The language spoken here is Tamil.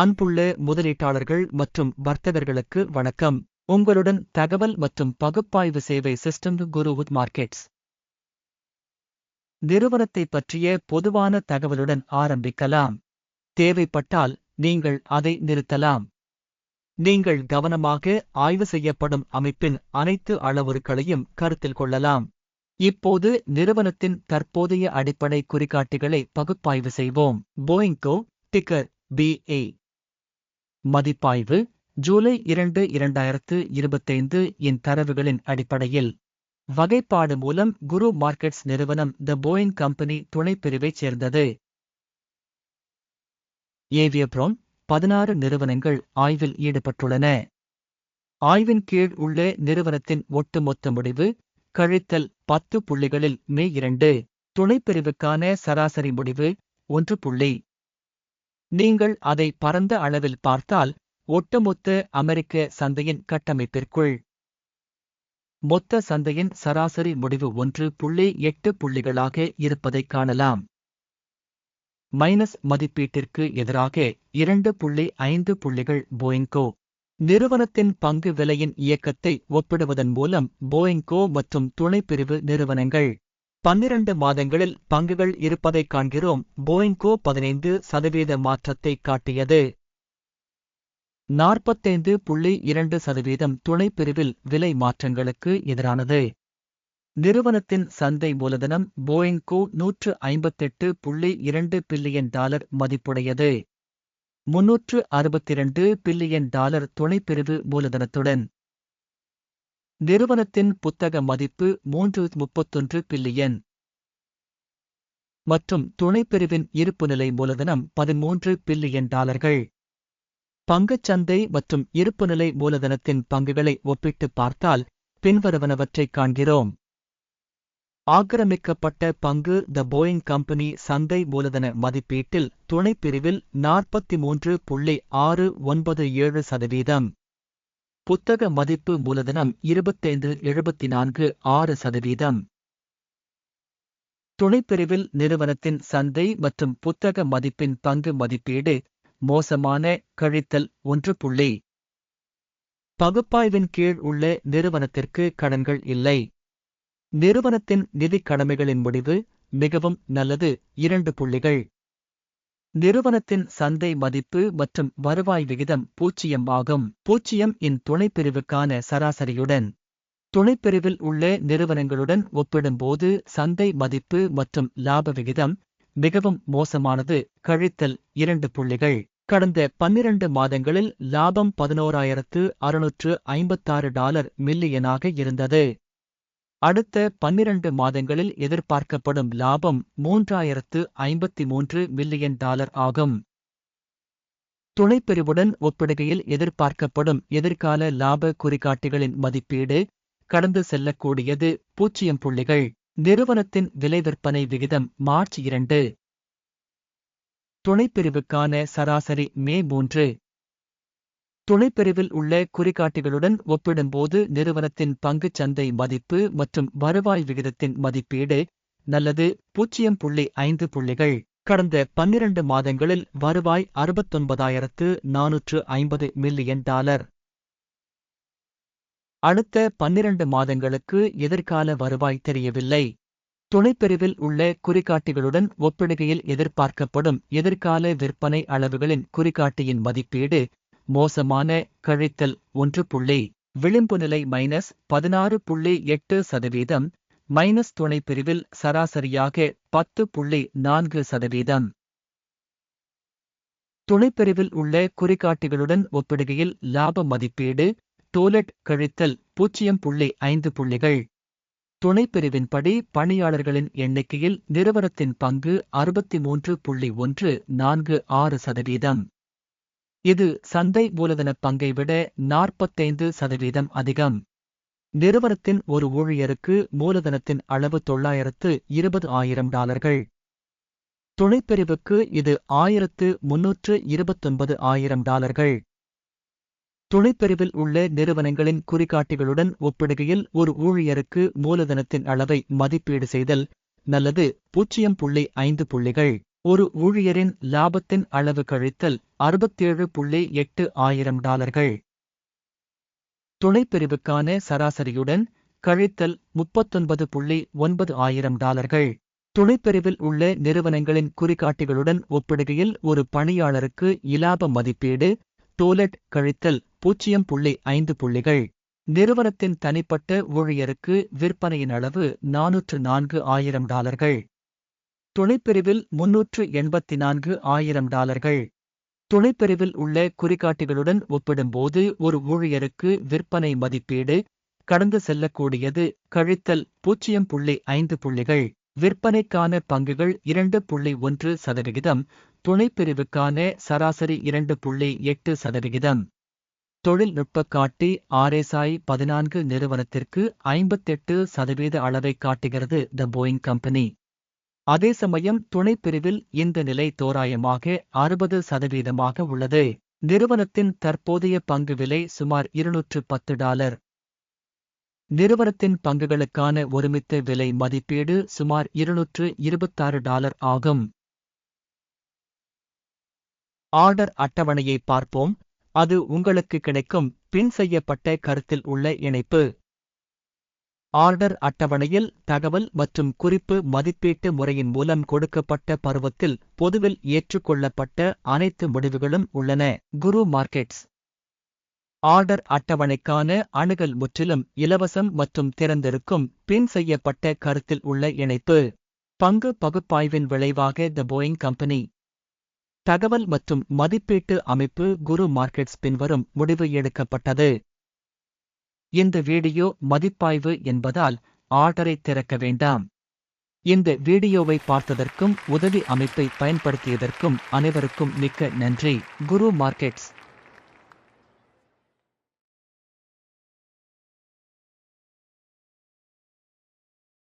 அன்புள்ள முதலீட்டாளர்கள் மற்றும் வர்த்தகர்களுக்கு வணக்கம். உங்களுடன் தகவல் மற்றும் பகுப்பாய்வு சேவை சிஸ்டம் குருவுத் மார்க்கெட்ஸ். நிறுவனத்தை பற்றிய பொதுவான தகவலுடன் ஆரம்பிக்கலாம். தேவைப்பட்டால் நீங்கள் அதை நிறுத்தலாம். நீங்கள் கவனமாக ஆய்வு செய்யப்படும் அமைப்பின் அனைத்து அளவுருக்களையும் கருத்தில் கொள்ளலாம். இப்போது நிறுவனத்தின் தற்போதைய அடிப்படை குறிகாட்டிகளை பகுப்பாய்வு செய்வோம். போயிங்கோ டிக்கர் பிஏ மதிப்பாய்வு ஜூலை இரண்டு இரண்டாயிரத்து இருபத்தைந்து இன் தரவுகளின் அடிப்படையில். வகைப்பாடு மூலம் குரு மார்க்கெட்ஸ் நிறுவனம் த போயிங் கம்பெனி துணைப்பிரிவைச் சேர்ந்தது. ஏவியப்ரோன் பதினாறு நிறுவனங்கள் ஆய்வில் ஈடுபட்டுள்ளன. ஆய்வின் கீழ் உள்ள நிறுவனத்தின் ஒட்டுமொத்த முடிவு கழித்தல் பத்து புள்ளிகளில் மே இரண்டு. துணைப்பிரிவுக்கான சராசரி முடிவு ஒன்று புள்ளி நீங்கள் அதை பரந்த அளவில் பார்த்தால் ஒட்டுமொத்த அமெரிக்க சந்தையின் கட்டமைப்பிற்குள். மொத்த சந்தையின் சராசரி முடிவு ஒன்று புள்ளி எட்டு புள்ளிகளாக இருப்பதைக் காணலாம். மைனஸ் மதிப்பீட்டிற்கு எதிராக இரண்டு புள்ளி ஐந்து புள்ளிகள் போயிங்கோ. நிறுவனத்தின் பங்கு விலையின் இயக்கத்தை ஒப்பிடுவதன் மூலம் போயிங்கோ மற்றும் துணைப்பிரிவு நிறுவனங்கள் பன்னிரண்டு மாதங்களில் பங்குகள் இருப்பதைக் காண்கிறோம். போயிங்கோ பதினைந்து சதவீத மாற்றத்தை காட்டியது. நாற்பத்தைந்து புள்ளி இரண்டு சதவீதம் துணைப்பிரிவில் விலை மாற்றங்களுக்கு எதிரானது. நிறுவனத்தின் சந்தை மூலதனம் போயிங்கோ நூற்று ஐம்பத்தெட்டு புள்ளி இரண்டு பில்லியன் டாலர் மதிப்புடையது. முன்னூற்று அறுபத்திரண்டு பில்லியன் டாலர் துணைப்பிரிவு மூலதனத்துடன் நிறுவனத்தின் புத்தக மதிப்பு மூன்று முப்பத்தொன்று பில்லியன். மற்றும் துணைப்பிரிவின் இருப்புநிலை மூலதனம் பதிமூன்று பில்லியன் டாலர்கள். பங்குச்சந்தை மற்றும் இருப்புநிலை மூலதனத்தின் பங்குகளை ஒப்பிட்டு பார்த்தால் பின்வருவனவற்றைக் காண்கிறோம். ஆக்கிரமிக்கப்பட்ட பங்கு த போயிங் கம்பெனி சந்தை மூலதன மதிப்பீட்டில் துணைப்பிரிவில் நாற்பத்தி மூன்று புள்ளி ஆறு ஒன்பது ஏழு சதவீதம். புத்தக மதிப்பு மூலதனம் இருபத்தைந்து எழுபத்தி நான்கு ஆறு சதவீதம். துணைப்பிரிவில் நிறுவனத்தின் சந்தை மற்றும் புத்தக மதிப்பின் பங்கு மதிப்பீடு மோசமான கழித்தல் ஒன்று புள்ளி. பகுப்பாய்வின் கீழ் உள்ள நிறுவனத்திற்கு கடன்கள் இல்லை. நிறுவனத்தின் நிதிக் கடமைகளின் முடிவு மிகவும் நல்லது இரண்டு புள்ளிகள். நிறுவனத்தின் சந்தை மதிப்பு மற்றும் வருவாய் விகிதம் பூச்சியம் ஆகும். பூச்சியம் இன் துணைப்பிரிவுக்கான சராசரியுடன் துணைப்பிரிவில் உள்ள நிறுவனங்களுடன் ஒப்பிடும்போது சந்தை மதிப்பு மற்றும் லாப விகிதம் மிகவும் மோசமானது. கழித்தல் இரண்டு புள்ளிகள். கடந்த பன்னிரண்டு மாதங்களில் லாபம் பதினோராயிரத்து அறுநூற்று ஐம்பத்தாறு டாலர் மில்லியனாக இருந்தது. அடுத்த பன்னிரண்டு மாதங்களில் எதிர்பார்க்கப்படும் லாபம் மூன்றாயிரத்து ஐம்பத்தி மூன்று மில்லியன் டாலர் ஆகும். துணைப்பிரிவுடன் ஒப்பிடுகையில் எதிர்பார்க்கப்படும் எதிர்கால லாப குறிகாட்டிகளின் மதிப்பீடு கடந்து செல்லக்கூடியது பூஜ்ஜியம் புள்ளிகள். நிறுவனத்தின் விலை விற்பனை விகிதம் மார்ச் இரண்டு. துணைப்பிரிவுக்கான சராசரி மே மூன்று. துணைப்பிரிவில் உள்ள குறிகாட்டிகளுடன் ஒப்பிடும்போது நிறுவனத்தின் பங்குச் சந்தை மதிப்பு மற்றும் வருவாய் விகிதத்தின் மதிப்பீடு நல்லது. பூஜ்ஜியம் புள்ளி ஐந்து புள்ளிகள். கடந்த பன்னிரண்டு மாதங்களில் வருவாய் அறுபத்தொன்பதாயிரத்து நானூற்று ஐம்பது மில்லியன் டாலர். அடுத்த பன்னிரண்டு மாதங்களுக்கு எதிர்கால வருவாய் தெரியவில்லை. துணைப்பிரிவில் உள்ள குறிகாட்டிகளுடன் ஒப்பிடுகையில் எதிர்பார்க்கப்படும் எதிர்கால விற்பனை அளவுகளின் குறிகாட்டியின் மதிப்பீடு மோசமான கழித்தல் ஒன்று புள்ளி விளிம்பு நிலை மைனஸ் பதினாறு புள்ளி எட்டு சதவீதம் மைனஸ் துணைப்பிரிவில் சராசரியாக பத்து புள்ளி நான்கு சதவீதம். துணைப்பிரிவில் உள்ள குறிகாட்டிகளுடன் ஒப்பிடுகையில் லாப மதிப்பீடு டோலட் கழித்தல் பூஜ்ஜியம் புள்ளி ஐந்து புள்ளிகள். துணைப்பிரிவின்படி பணியாளர்களின் எண்ணிக்கையில் நிறுவனத்தின் பங்கு அறுபத்தி மூன்று புள்ளி ஒன்று நான்கு ஆறு சதவீதம். இது சந்தை மூலதன பங்கை விட நாற்பத்தைந்து சதவீதம் அதிகம். நிறுவனத்தின் ஒரு ஊழியருக்கு மூலதனத்தின் அளவு தொள்ளாயிரத்து இருபது ஆயிரம் டாலர்கள். துணைப்பிரிவுக்கு இது ஆயிரத்து முன்னூற்று இருபத்தொன்பது ஆயிரம் டாலர்கள். துணைப்பிரிவில் உள்ள நிறுவனங்களின் குறிகாட்டிகளுடன் ஒப்பிடுகையில் ஒரு ஊழியருக்கு மூலதனத்தின் அளவை மதிப்பீடு செய்தல் நல்லது பூஜ்ஜியம் புள்ளி ஐந்து புள்ளிகள். ஒரு ஊழியரின் லாபத்தின் அளவு கழித்தல் அறுபத்தேழு புள்ளி எட்டு ஆயிரம் டாலர்கள். துணைப்பிரிவுக்கான சராசரியுடன் கழித்தல் முப்பத்தொன்பது புள்ளி ஒன்பது ஆயிரம் டாலர்கள். துணைப்பிரிவில் உள்ள நிறுவனங்களின் குறிகாட்டிகளுடன் ஒப்பிடுகையில் ஒரு பணியாளருக்கு இலாப மதிப்பீடு டோலட் கழித்தல் பூஜ்ஜியம் புள்ளி ஐந்து புள்ளிகள். நிறுவனத்தின் தனிப்பட்ட ஊழியருக்கு விற்பனையின் அளவு நானூற்று நான்கு ஆயிரம் டாலர்கள். துணைப்பிரிவில் முன்னூற்று எண்பத்தி நான்கு ஆயிரம் டாலர்கள். துணைப்பிரிவில் உள்ள குறிகாட்டிகளுடன் ஒப்பிடும்போது ஒரு ஊழியருக்கு விற்பனை மதிப்பீடு கடந்து செல்லக்கூடியது கழித்தல் பூஜ்ஜியம் புள்ளி ஐந்து புள்ளிகள். விற்பனைக்கான பங்குகள் இரண்டு புள்ளி ஒன்று சதவிகிதம் துணைப்பிரிவுக்கான சராசரி இரண்டு புள்ளி எட்டு சதவிகிதம். தொழில்நுட்ப காட்டி ஆர்எஸ்ஐ பதினான்கு நிறுவனத்திற்கு ஐம்பத்தெட்டு சதவீத அளவை காட்டுகிறது த போயிங் கம்பெனி. அதே சமயம் துணைப்பிரிவில் இந்த நிலை தோராயமாக அறுபது சதவீதமாக உள்ளது. நிறுவனத்தின் தற்போதைய பங்கு விலை சுமார் இருநூற்று பத்து டாலர். நிறுவனத்தின் பங்குகளுக்கான ஒருமித்த விலை மதிப்பீடு சுமார் இருநூற்று இருபத்தாறு டாலர் ஆகும். ஆர்டர் அட்டவணையை பார்ப்போம். அது உங்களுக்கு கிடைக்கும். பின் செய்யப்பட்ட கருத்தில் உள்ள இணைப்பு. ஆர்டர் அட்டவணையில் தகவல் மற்றும் குறிப்பு மதிப்பீட்டு முறையின் மூலம் கொடுக்கப்பட்ட பருவத்தில் பொதுவில் ஏற்றுக்கொள்ளப்பட்ட அனைத்து முடிவுகளும் உள்ளன. குரு மார்க்கெட்ஸ். ஆர்டர் அட்டவணைக்கான அணுகல் முற்றிலும் இலவசம் மற்றும் திறந்திருக்கும் பின் செய்யப்பட்ட கருத்தில் உள்ள இணைப்பு. பங்கு பகுப்பாய்வின் விளைவாக த போயிங் கம்பெனி தகவல் மற்றும் மதிப்பீட்டு அமைப்பு குரு மார்க்கெட்ஸ் பின்வரும் முடிவு எடுக்கப்பட்டது. இந்த வீடியோ மதிப்பாய்வு என்பதால் ஆர்டரை திறக்க வேண்டாம். இந்த வீடியோவை பார்த்ததற்கும் உதவி அமைப்பை பயன்படுத்தியதற்கும் அனைவருக்கும் மிக்க நன்றி. குரு மார்க்கெட்ஸ்.